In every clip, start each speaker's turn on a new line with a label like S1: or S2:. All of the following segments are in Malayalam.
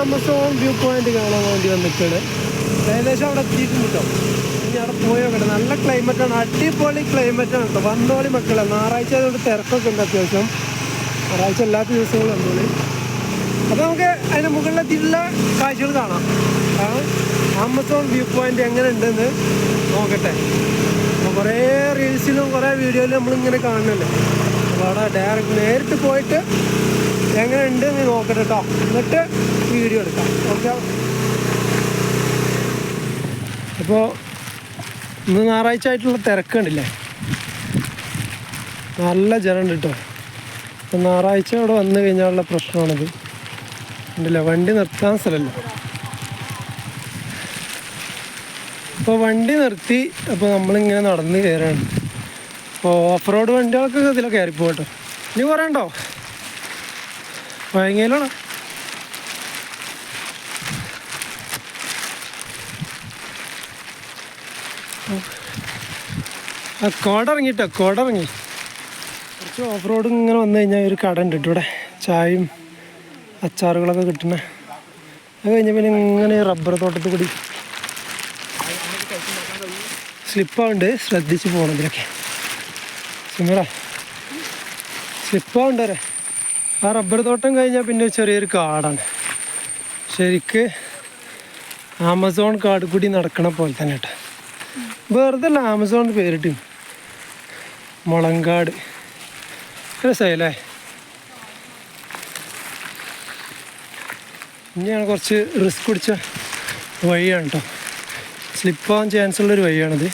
S1: ആമസോൺ വ്യൂ പോയിന്റ് കാണാൻ വേണ്ടി വന്നിട്ടുണ്ട്. ഏകദേശം അവിടെ എത്തിയിട്ടുണ്ട് കേട്ടോ ഇനി അവിടെ പോയി നോക്കട്ടെ. നല്ല ക്ലൈമറ്റാണ് അടിപൊളി ക്ലൈമറ്റാണ് കേട്ടോ വന്നോളി മക്കളെ. ഞായറാഴ്ച അതുകൊണ്ട് തിരക്കൊക്കെ ഉണ്ട് അത്യാവശ്യം. ഞായറാഴ്ച അല്ലാത്ത ദിവസങ്ങളും വന്നോളി. അപ്പോൾ നമുക്ക് അതിന് മുകളിലെത്തിയിട്ടുള്ള കാഴ്ചകൾ കാണാം. ആമസോൺ വ്യൂ പോയിന്റ് എങ്ങനെ ഉണ്ടെന്ന് നോക്കട്ടെ. അപ്പോൾ കുറേ റീൽസിലും കുറേ വീഡിയോയിലും നമ്മളിങ്ങനെ കാണുന്നല്ലേ അപ്പോൾ അവിടെ ഡയറക്റ്റ് നേരിട്ട് പോയിട്ട് എങ്ങനെ ഉണ്ട് നോക്കട്ടെ കേട്ടോ എന്നിട്ട് വീഡിയോ എടുക്കാം. ഓക്കെ അപ്പോൾ ഇന്ന് ഞായറാഴ്ച ആയിട്ടുള്ള തിരക്കുണ്ടല്ലേ നല്ല ജനമുണ്ട് കേട്ടോ. അപ്പോൾ ഞായറാഴ്ച അവിടെ വന്നു കഴിഞ്ഞാലുള്ള പ്രശ്നമാണിത്. ഉണ്ടല്ലോ വണ്ടി നിർത്താൻ സ്ഥലമല്ല. അപ്പോൾ വണ്ടി നിർത്തി അപ്പോൾ നമ്മളിങ്ങനെ നടന്ന് കയറാണ്. അപ്പോൾ ഓഫ് റോഡ് വണ്ടികളൊക്കെ ഇതിലൊക്കെ കയറിപ്പോട്ടോ ഇനി കുറേ ഉണ്ടോ വയങ്ങയിലാണോ ആ കോടിറങ്ങിട്ടോ കോട ഇറങ്ങി കുറച്ച് ഓഫ് റോഡ് ഇങ്ങനെ വന്നു കഴിഞ്ഞാൽ ഒരു കട ഉണ്ട് ഇവിടെ. ചായയും അച്ചാറുകളൊക്കെ കിട്ടുന്ന. അത് കഴിഞ്ഞ പിന്നെ ഇങ്ങനെ റബ്ബർ തോട്ടത്തിൽ കൂടി സ്ലിപ്പാവുണ്ട് ശ്രദ്ധിച്ച് പോകണം ഇതിലൊക്കെ. സിമറ സ്ലിപ്പാവുണ്ട് വരെ. ആ റബ്ബർ തോട്ടം കഴിഞ്ഞാൽ പിന്നെ ചെറിയൊരു കാടാണ്. ശരിക്ക് ആമസോൺ കാട് കൂടി നടക്കണ പോലെ തന്നെ കേട്ടോ. വെറുതെ ആമസോൺ പേരിട്ട്. മുളങ്കാട്. രസമല്ലേ ഇനിയാണ് കുറച്ച് റിസ്ക് പിടിച്ച വഴിയാണ് കേട്ടോ സ്ലിപ്പാവാൻ ചാൻസ് ഉള്ളൊരു വഴിയാണിത്.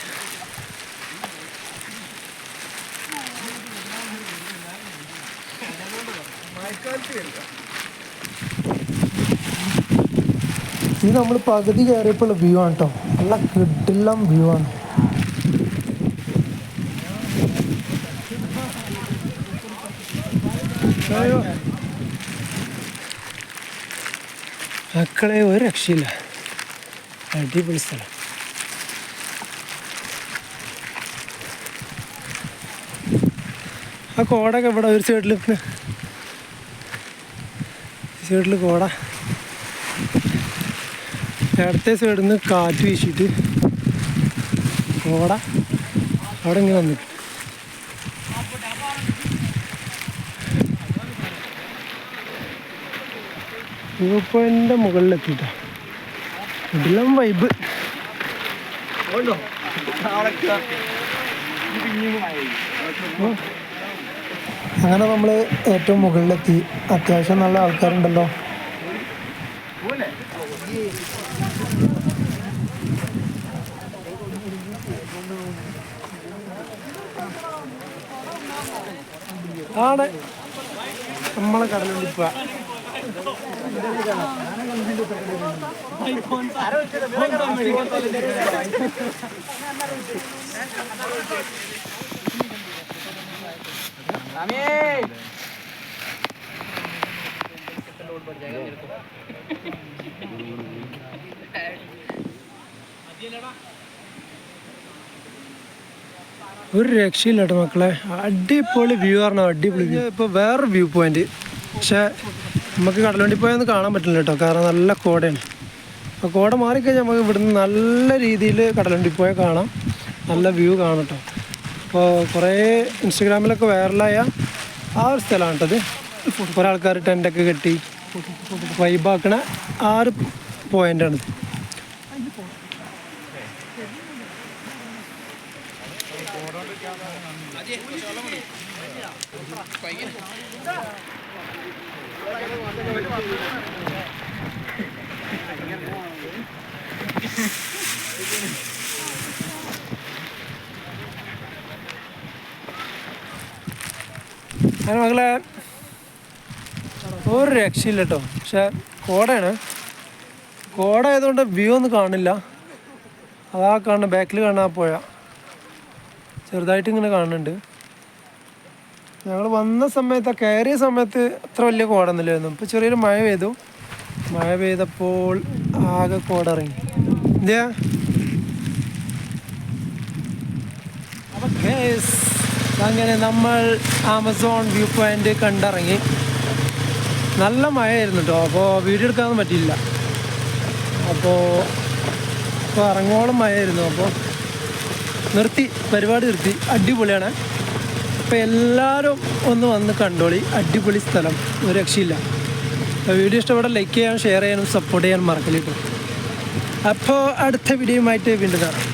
S1: ഇത് നമ്മൾ പകുതി കയറിയപ്പോൾ വ്യൂ ആണ് കേട്ടോ നല്ല കിട്ടില്ല വ്യൂ ആണ്. മക്കളെ ഒരു രക്ഷയില്ല. അടിപൊളി സ്ഥലം. ആ കോടൊക്കെ ഇവിടെ ഒരു സൈഡിൽ സൈഡിൽ കോട. ഇടത്തെ സൈഡിൽ നിന്ന് കാറ്റ് വീശിയിട്ട് കോട അവിടെ ഇങ്ങനെ വന്നിട്ട്. വ്യൂ എന്റെ മുകളിലെത്തിട്ടോ ഇതിലും വൈബ് അങ്ങനെ നമ്മൾ ഏറ്റവും മുകളിലെത്തി. അത്യാവശ്യം നല്ല ആൾക്കാരുണ്ടല്ലോ. ആണ് നമ്മളെ കടലുണ്ടിപ്പ ഒരു രക്ഷയില്ല കേട്ടോ മക്കളെ. അടിപൊളി വ്യൂ ആണ് അടിപൊളി വ്യൂ ഇപ്പോൾ വേറൊരു വ്യൂ പോയിന്റ് പക്ഷേ നമുക്ക് കടലുണ്ടി പോയൊന്നും കാണാൻ പറ്റില്ല കേട്ടോ. കാരണം നല്ല കോടയാണ്. അപ്പോൾ കോട മാറിക്കഴിഞ്ഞാൽ നമുക്ക് ഇവിടുന്ന് നല്ല രീതിയിൽ കടലുണ്ടി പോയ കാണാം. നല്ല വ്യൂ കാണാം കേട്ടോ. അപ്പോൾ കുറേ ഇൻസ്റ്റഗ്രാമിലൊക്കെ വൈറലായ ആ ഒരു സ്ഥലമാണ് കേട്ടത്. കുറേ ആൾക്കാർ ടെന്റൊക്കെ കെട്ടി വൈബാക്കണ ആ ഒരു പോയിന്റാണിത് അങ്ങനെ മകളെ ഒരു രക്ഷയില്ല കേട്ടോ. പക്ഷെ കോടയാണ്. കോട ആയതുകൊണ്ട് വ്യൂ ഒന്നും കാണില്ല. അതാ കാണുന്ന ബാക്കിൽ കാണാൻ പോയ ചെറുതായിട്ട് ഇങ്ങനെ കാണുന്നുണ്ട്. ഞങ്ങൾ വന്ന സമയത്ത് കയറിയ സമയത്ത് അത്ര വലിയ കോടൊന്നുമില്ലായിരുന്നു. ഇപ്പോൾ ചെറിയൊരു മഴ പെയ്തു. മഴ പെയ്തപ്പോൾ ആകെ കോടിറങ്ങി എന്തിയാ അങ്ങനെ നമ്മൾ ആമസോൺ വ്യൂ പോയിന്റ് കണ്ടിറങ്ങി. നല്ല മഴയായിരുന്നു കേട്ടോ അപ്പോൾ വീഡിയോ എടുക്കാനൊന്നും പറ്റിയില്ല. അപ്പോൾ ഇപ്പോൾ ഇറങ്ങോളം മഴയായിരുന്നു. അപ്പോൾ നിർത്തി പരിപാടി നിർത്തി. അടിപൊളിയാണ്. അപ്പോൾ എല്ലാവരും ഒന്ന് വന്ന് കണ്ടോളി. അടിപൊളി സ്ഥലം. ഒരു രക്ഷയില്ല. വീഡിയോ ഇഷ്ടപ്പെടാൻ ലൈക്ക് ചെയ്യാനും ഷെയർ ചെയ്യാനും സപ്പോർട്ട് ചെയ്യാനും മറക്കലിട്ടു അപ്പോൾ അടുത്ത വീഡിയോയുമായിട്ട് വീണ്ടും കാണാം.